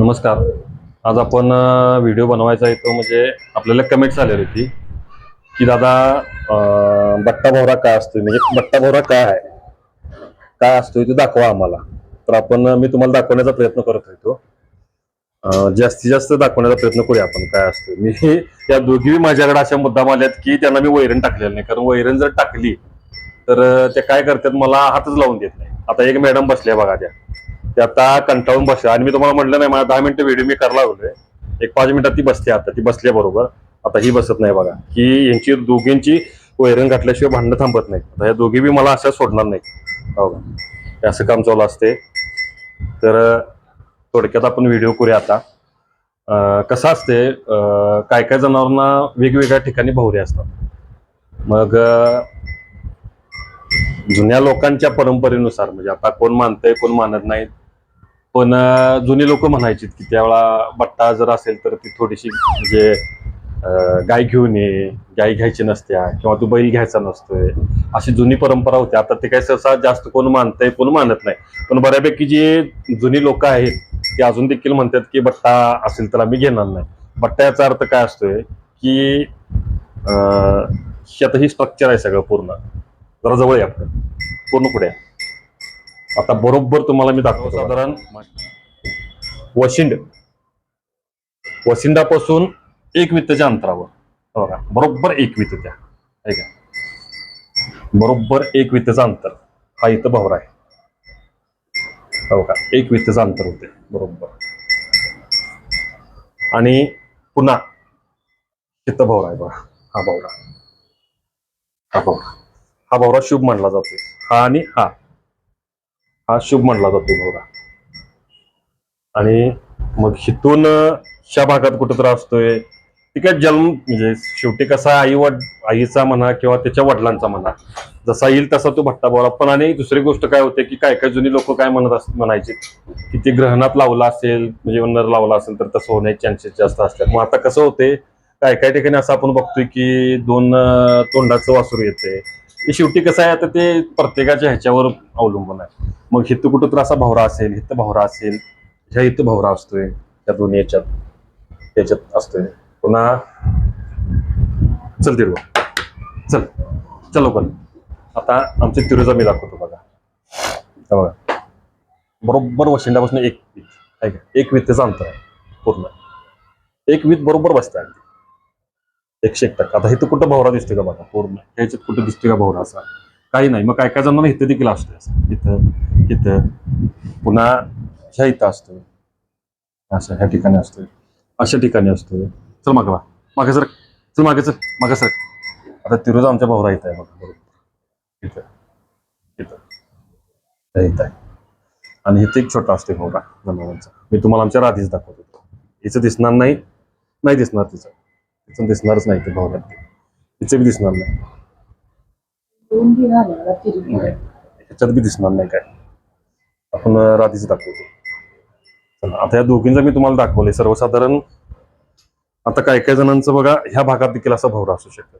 नमस्कार. आज आपण व्हिडिओ बनवायचा आहे तो म्हणजे आपल्याला कमेंट्स आलेली होती की दादा बट्टा भोवरा काय असतोय? म्हणजे बट्टा भोवरा काय आहे? काय असतोय ते दाखवा आम्हाला. तर आपण मी तुम्हाला दाखवण्याचा प्रयत्न करत होतो. जास्तीत जास्त दाखवण्याचा प्रयत्न करूया आपण काय असतोय. मी या दोघी माझ्याकडे अशा मुद्दाम आल्यात की त्यांना मी वैरण टाकलेलं नाही. कारण वैरण जर टाकली तर ते काय करतात मला हातच लावून देत नाही. आता एक मॅडम बसल्या बघा त्या. ते आता कंटाळून बसल्या आणि मी तुम्हाला म्हटलं नाही मला दहा मिनिटं व्हिडिओ मी करायला लागलोय. एक पाच मिनिटात ती बसते आता ती बसल्या बरोबर. आता ही बसत नाही बघा. की यांची दोघींची वैरण घातल्याशिवाय भांडणं थांबत नाही आता या दोघी बी मला असं सोडणार नाही हो का? असं काम चालू असते. तर थोडक्यात आपण व्हिडिओ करूया आता. कसं असते काय काय जनावरांना वेगवेगळ्या ठिकाणी भोवरे असतात. मग जुन्या लोकांच्या परंपरेनुसार म्हणजे आता कोण मानतंय कोण मानत नाहीत पण जुनी लोक म्हणायची की त्यावेळा बट्टा जर असेल तर ती थोडीशी म्हणजे गाय घेऊन ये गाय घ्यायची नसत्या किंवा तू बैल घ्यायचा नसतोय. अशी जुनी परंपरा होती. आता ते काय सहसा जास्त कोण मानतंय कोण मानत नाही. पण बऱ्यापैकी जी जुनी लोक आहेत ते अजून देखील म्हणतात की बट्टा असेल तर आम्ही घेणार नाही. बट्टा याचा अर्थ काय असतोय की शेत ही स्ट्रक्चर आहे सगळं पूर्ण. जरा जवळ आहे आपलं पूर्ण पुढे आहे. आता बरोबर तुम्हाला मी दाखवतो. साधारण वशिंड. वशिंडापासून एक वित्तच्या अंतरावर. बरोबर एक वित्त त्या आहे का बरोबर एक वित्तचं अंतर. हा इथं भावरा आहे. हो का एक वित्तचं अंतर होते. बरोबर. आणि पुन्हा इथं भावरा आहे बघा. हा भावरा. हा भावरा. हा भवरा शुभ मानला जातो हा आणि हा. हा शुभ म्हणला जातो भवरा आणि मग हिथून ह्या भागात कुठं तर असतोय. ठीक आहे जन्म म्हणजे शेवटी कसा आई वड आईचा म्हणा किंवा त्याच्या वडिलांचा म्हणा जसा येईल तसा तो भट्टा बोला. पण आणि दुसरी गोष्ट काय होते की काय काय जुनी लोक काय म्हणत अस म्हणायचे की ते ग्रहणात लावला असेल म्हणजे नर लावला असेल तर तसं होण्याचे चान्सेस जास्त असतात. मग आता कसं होते काय काय ठिकाणी असं आपण बघतोय की दोन तोंडाचं वासरू येते. ते शेवटी कसं आहे आता ते प्रत्येकाच्या ह्याच्यावर अवलंबून आहे. मग हित कुठं तर असा भवरा असेल हित भवरा असेल ह्या हित भवरा असतोय त्या दोन्ही याच्यात त्याच्यात असतोय. पुन्हा चल तिरवा. चल चल लवकर. आता आमचे तिरुजा मी दाखवतो बघा. बघा. बरोबर वशिंडापासून एक वीत. आहे का एक वित्तेचं अंतर आहे पूर्ण. एक वीत बरोबर बसतं एकशे एक टक्का. आता इथं कुठं भवरा दिसते का बघा? पूर्ण. ह्याच्यात कुठं दिसते का भवरा असा? काही नाही. मग काय काय जणांना इथं देखील असतोय असं. इथं इथं. पुन्हा ह्या इथं असतोय. असं ह्या ठिकाणी असतोय. अशा ठिकाणी असतोय. चल मागं बा मागे सर. चल मागे चल मागे सर. आता तिरोज आमच्या भावरा इथं आहे बघा. बरोबर. इथं. इथं. इथं आहे. आणि इथं एक छोटा असतोय भवरा. जनावरांचा. मी तुम्हाला आमच्या राधीच दाखवतो. हिचं दिसणार नाही. नाही दिसणार तिचं. तिचं दिसणारच नाही ते भवरात तिचं बी दिसणार नाही. ह्याच्यात बी दिसणार नाही काय. आपण राधीच दाखवतो. चला आता या दोघींचं मी तुम्हाला दाखवले सर्वसाधारण आता काय काय जणांचं बघा ह्या भागात देखील असा भवरा असू शकतो.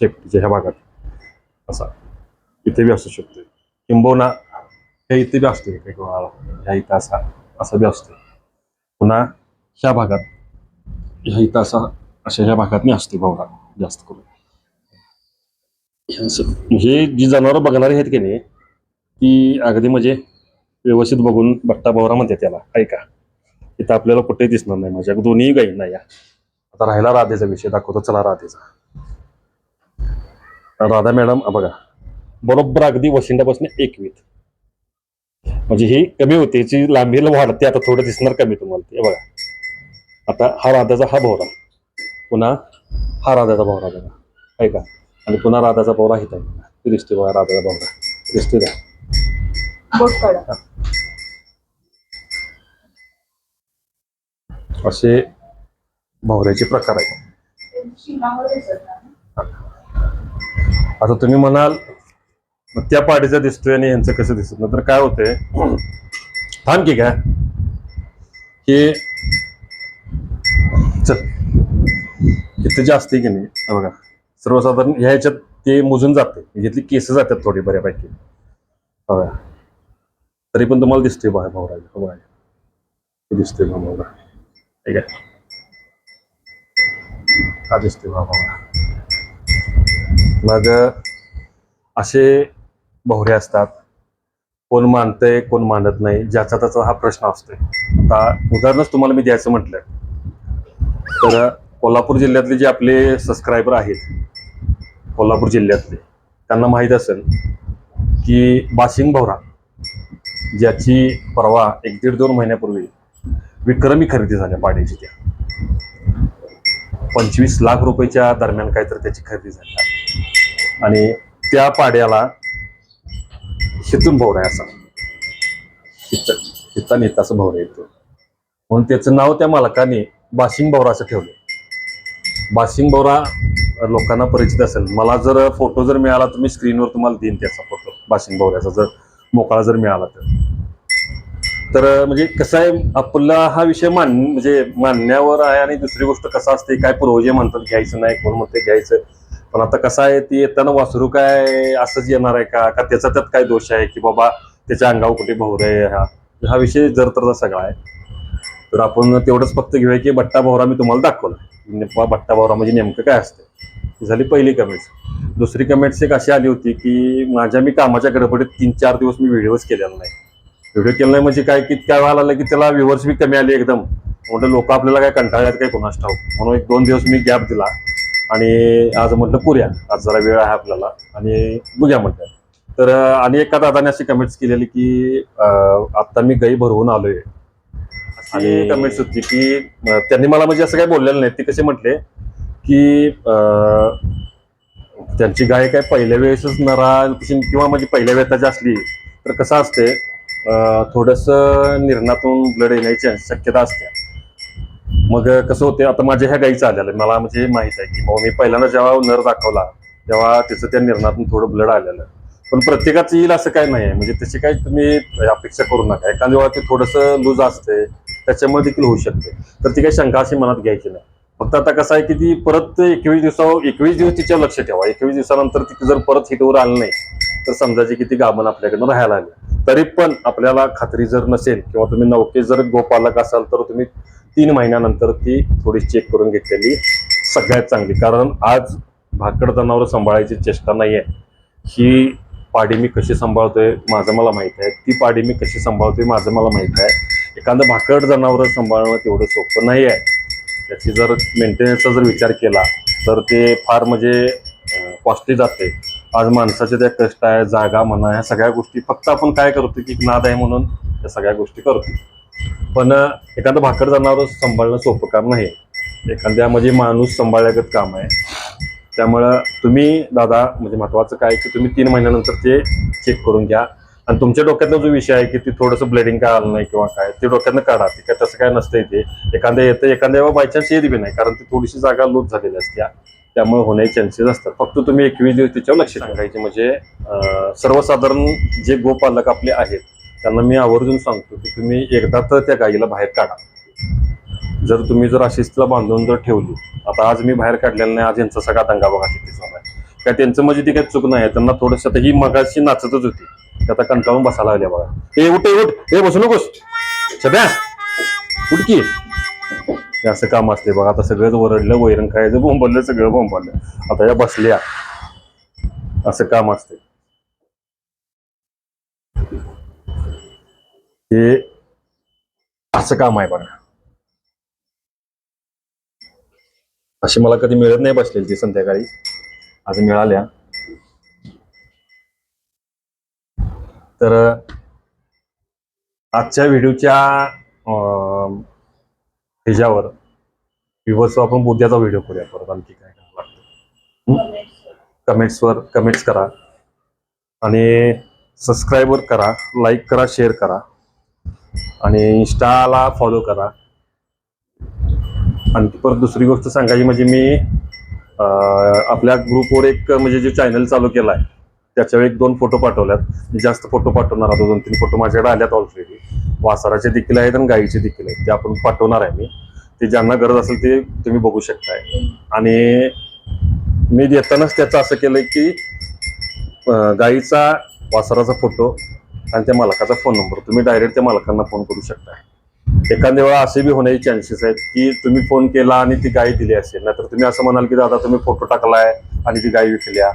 शेपटीच्या ह्या भागात. असा. इथे बी असू शकतो किंबहुना ह्या इथे बी असतो काही ह्या इथं असा असा बी असतो पुन्हा ह्या भागात ह्या इथं असा अशा ह्या भागात मी असते भवरा जास्त करून. हे. म्हणजे जी जनावरं बघणारी आहेत की नाही ती अगदी म्हणजे व्यवस्थित बघून बट्टा भवरा म्हणते त्याला ऐका इथं आपल्याला कुठेही दिसणार नाही माझ्या दोन्ही गाई नाही या. आता राहिला राधेचा विषय दाखवतो चला राधेचा. राधा मॅडम बघा बरोबर अगदी वशिंडापासून एक वीत म्हणजे ही कमी होते याची लांबी वाढते आता थोडं दिसणार कमी तुम्हाला ते बघा. आता हा राधाचा हा भोवरा पुन्हा हा राधाचा भोवरा बघा ऐका. आणि पुन्हा राधाचा भोवरा हिता आहे बघा राधाचा भोवरा दिसतोय द्या. असे भोवऱ्याचे प्रकार आहेत. आता तुम्ही म्हणाल मग त्या पाडीचा दिसतोय आणि यांचं कसं दिसत नाही. तर काय होतंय? थांब की काय हे चल. इथे जास्त आहे की नाही? हे बघा. सर्वसाधारण ह्या ह्याच्यात ते मोजून जाते. ह्याच्यातली केस जातात थोडी बऱ्यापैकी. बघा. तरी पण तुम्हाला दिसते बघा भाऊराज. हो बघा. दिसते दिसतोय भाऊरा ठीक आहे हा दिसतोय भाऊरा मग असे भोवरे असतात. कोण मानतंय कोण मानत नाही ज्याचा त्याचा हा प्रश्न असतोय. आता उदाहरणच तुम्हाला मी द्यायचं म्हटलं. तर कोल्हापूर जिल्ह्यातले जे आपले सबस्क्रायबर आहेत कोल्हापूर जिल्ह्यातले त्यांना माहीत असेल की बाशिंग भवरा ज्याची परवा एक दीड दोन महिन्यापूर्वी विक्रमी खरेदी झाल्या पाड्याची त्या. पंचवीस लाख रुपयाच्या दरम्यान काहीतरी त्याची खरेदी झाली आणि त्या पाड्याला शितून भवरा आहे असा. हित हिता नेता असं भवरा येतो म्हणून त्याचं नाव त्या मालकाने बाशिंग भवरा असं ठेवलं बाशिंग बोरा लोकांना परिचित असेल. मला जर फोटो जर मिळाला तर मी स्क्रीनवर तुम्हाला देईन त्याचा फोटो बाशिंग बोऱ्याचा जर मोकळा जर मिळाला तर. तर म्हणजे कसं आहे आपला हा विषय मान म्हणजे मानण्यावर आहे आणि दुसरी गोष्ट कसं असते काय पूर्वजे म्हणतात घ्यायचं नाही कोण म्हणते घ्यायचं. पण आता कसं आहे ती येताना वासरू काय असंच येणार आहे का? का त्याचा त्यात काय दोष आहे की बाबा त्याच्या अंगावर कुठे भोवरे आहे हा? हा विषय जर तर सगळा आहे. तर आपण तेवढंच फक्त घेऊया की बट्टा भोवरा मी तुम्हाला दाखवला. म्हणजे बट्टा भोवरा म्हणजे नेमकं काय असतं ही झाली पहिली कमेंट्स दुसरी कमेंट्स एक अशी आली होती की माझ्या मी कामाच्या गडबडीत तीन चार दिवस मी व्हिडिओच केलेला नाही. व्हिडिओ केला नाही म्हणजे काय की वेळा आला आलं की त्याला व्ह्युअर्स बी कमी आले एकदम. म्हटलं लोक आपल्याला काय कंटाळल्यात काय कोणास ठाऊ म्हणून एक दोन दिवस मी गॅप दिला आणि आज म्हटलं पुऱ्या. आज जरा वेळ आहे आपल्याला आणि बघ्या म्हटलं. तर आणि एका दादाने अशी कमेंट्स केलेली की आत्ता मी गाई भरवून आलोय. आणि कमेंट्स होती की त्यांनी मला म्हणजे असं काय बोललेलं नाही. ते कसे म्हटले की अं, त्यांची गाय काय पहिल्या वेळेसच नरा किंवा म्हणजे पहिल्या वेताची असली तर कसं असते? थोडस निर्णातून ब्लड येण्याची शक्यता असते. मग कसं होते? आता माझ्या ह्या गाईचं आलेलं मला म्हणजे माहीत आहे की मग मी पहिल्यांदा जेव्हा नर दाखवला तेव्हा त्याचं त्या निर्णातून थोडं ब्लड आलेलं. पण प्रत्येकाचं येईल असं काय नाही आहे. म्हणजे तशी काही तुम्ही अपेक्षा करू नका. एखाद्या वेळा ते थोडंसं लूज असते. त्याच्यामुळे देखील होऊ शकते. तर ती काही शंका अशी मनात घ्यायची नाही. फक्त आता कसं आहे की ती परत एकवीस दिवसावर एकवीस दिवस तिच्यावर लक्ष ठेवा. एकवीस दिवसानंतर ती जर परत हिटवर आलं नाही तर समजायची की ती गाभण आपल्याकडनं राहायला आली तरी पण आपल्याला खात्री जर नसेल किंवा तुम्ही नौके जर गोपालक असाल तर तुम्ही तीन महिन्यानंतर ती थोडी चेक करून घेतलेली सगळ्यात चांगली. कारण आज भाकड जनावर सांभाळायची चेष्टा नाही आहे ही पाडी मी कशी सांभाळतोय माझं मला माहीत आहे. ती पाडी मी कशी सांभाळतोय माझं मला माहीत आहे. एखादं भाकड जनावर सांभाळणं तेवढं सोपं नाही आहे. त्याची जर मेंटेनन्सचा जर विचार केला तर ते फार म्हणजे कॉस्टली जाते. आज माणसाचे त्या कष्ट आहे जागा म्हणा ह्या सगळ्या गोष्टी फक्त आपण काय करतो की नाद आहे म्हणून त्या सगळ्या गोष्टी करतो. पण एखादं भाकड जनावर सांभाळणं सोपं काम नाही. एखाद्या म्हणजे माणूस सांभाळल्यागत काम आहे. त्यामुळं तुम्ही दादा म्हणजे महत्वाचं काय की तुम्ही तीन महिन्यानंतर ते चेक करून घ्या. आणि तुमच्या डोक्यातला जो विषय आहे की ती थोडंसं ब्लिडिंग काय आलं नाही किंवा काय ते डोक्यातनं काढा. ते काय तसं काय नसतंय ते. एखाद्या येतं एखाद्या बायचान्स येत बी नाही कारण ती थोडीशी जागा लूज झालेली असत्या त्यामुळे होण्याचे चान्सेस असतात. फक्त तुम्ही एकवीस दिवस त्याच्यावर लक्ष सांगायचे म्हणजे सर्वसाधारण जे गोपालक आपले आहेत त्यांना मी आवर्जून सांगतो की तुम्ही एकदा तर त्या गाईला बाहेर काढा. जर तुम्ही जर अशीच तिला बांधून जर ठेवली आता आज मी बाहेर काढलेलं नाही आज यांचा सगळा दंगा बघा किती चालू आहे काय त्यांचं म्हणजे ती काही चूक नाही. त्यांना थोडस आता ही मगाशी नाचतच होती. त्याचा आता कंटाळून बसायला लागल्या बघा. हे उठ उठ. हे बसू नकोस. सध्या उठकी हे असं काम असते बघा. आता सगळंच वरडलं वैरण खायचं बोंबललं सगळं बोंबललं. आता या बसल्या. असं काम असते हे असं काम आहे बघा. अशी मला कधी मिळत नाही बसलेली ती संध्याकाळी. आज मिळाल्या. तर आजच्या व्हिडिओच्या ह्याच्यावर विवर्स आपण उद्याचा व्हिडिओ करूया परत आणखी काय काय वाटतं कमेंट्सवर कमेंट्स करा. आणि सबस्क्राईबर करा लाईक करा शेअर करा. आणि इन्स्टाला फॉलो करा. आणखी परत दुसरी गोष्ट सांगायची म्हणजे मी आपल्या ग्रुपवर एक म्हणजे जे चॅनल चालू केला आहे त्याच्या एक दोन फोटो पाठवल्यात. मी जास्त फोटो पाठवणार आहे दोन तीन फोटो माझ्याकडे आल्यात ऑलरेडी वासराचे देखील आहेत आणि गाईचे देखील आहेत. ते आपण पाठवणार आहे मी. ते ज्यांना गरज असेल ते तुम्ही बघू शकताय. आणि मी देतानाच त्याचं असं केलंय की गाईचा वासराचा फोटो आणि त्या मालकाचा फोन नंबर तुम्ही डायरेक्ट त्या मालकांना फोन करू शकता एखाद्या वेळा असे बी होण्याचे चान्सेस आहेत की तुम्ही फोन केला आणि ती गाय दिली असेल. नाहीतर तुम्ही असं म्हणाल की दादा तुम्ही फोटो टाकलाय आणि ती गाय विकल्या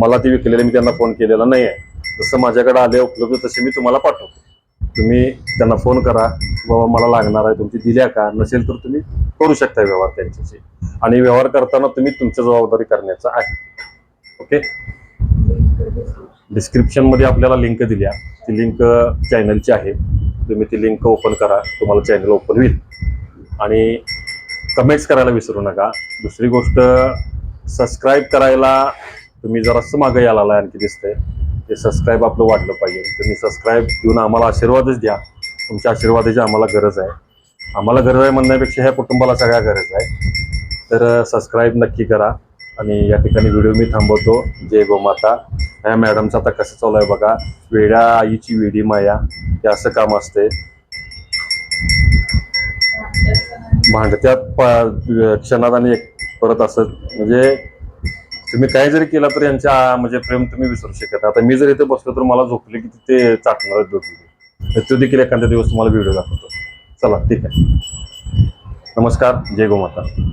मला ती विकलेली मी त्यांना फोन केलेला नाही आहे जसं माझ्याकडे आले उपलब्ध तसे मी तुम्हाला पाठवतो. तुम्ही त्यांना फोन करा बाबा मला लागणार आहे तुमची दिल्या का? नसेल तर तुम्ही करू शकता व्यवहार त्यांच्याशी. आणि व्यवहार करताना तुम्ही तुमची जबाबदारी करण्याचा आहे. ओके? डिस्क्रिप्शनमध्ये आपल्याला लिंक दिल्या. ती लिंक चॅनलची आहे. तुम्ही ती लिंक ओपन करा. तुम्हाला चॅनल ओपन होईल. आणि कमेंट्स करायला विसरू नका. दुसरी गोष्ट सबस्क्राईब करायला तुम्ही जरासं मागं यायला आलाय आणखी दिसतंय. ते सबस्क्राईब आपलं वाढलं पाहिजे. तुम्ही सबस्क्राईब देऊन आम्हाला आशीर्वादच द्या. तुमच्या आशीर्वादाची आम्हाला गरज आहे. आम्हाला गरज आहे म्हणण्यापेक्षा ह्या कुटुंबाला सगळ्या गरज आहे. तर सबस्क्राईब नक्की करा. आणि या ठिकाणी व्हिडिओ मी थांबवतो. जय गोमाता. ह्या मॅडमचं आता कसं चालू आहे बघा. वेड्या आईची वेडी माया. हे असं काम असते भांडत्यात प- क्षणात आणि एक परत असं म्हणजे तुम्ही काय जरी केला तर यांच्या म्हणजे प्रेम तुम्ही विसरू शकत. नाही. आता मी जर इथे बसलो तर मला झोपले की ते चाटणार आहेत तर तो देखील एखाद्या दिवस तुम्हाला व्हिडिओ दाखवतो. चला ठीक आहे. नमस्कार जय गोमाता.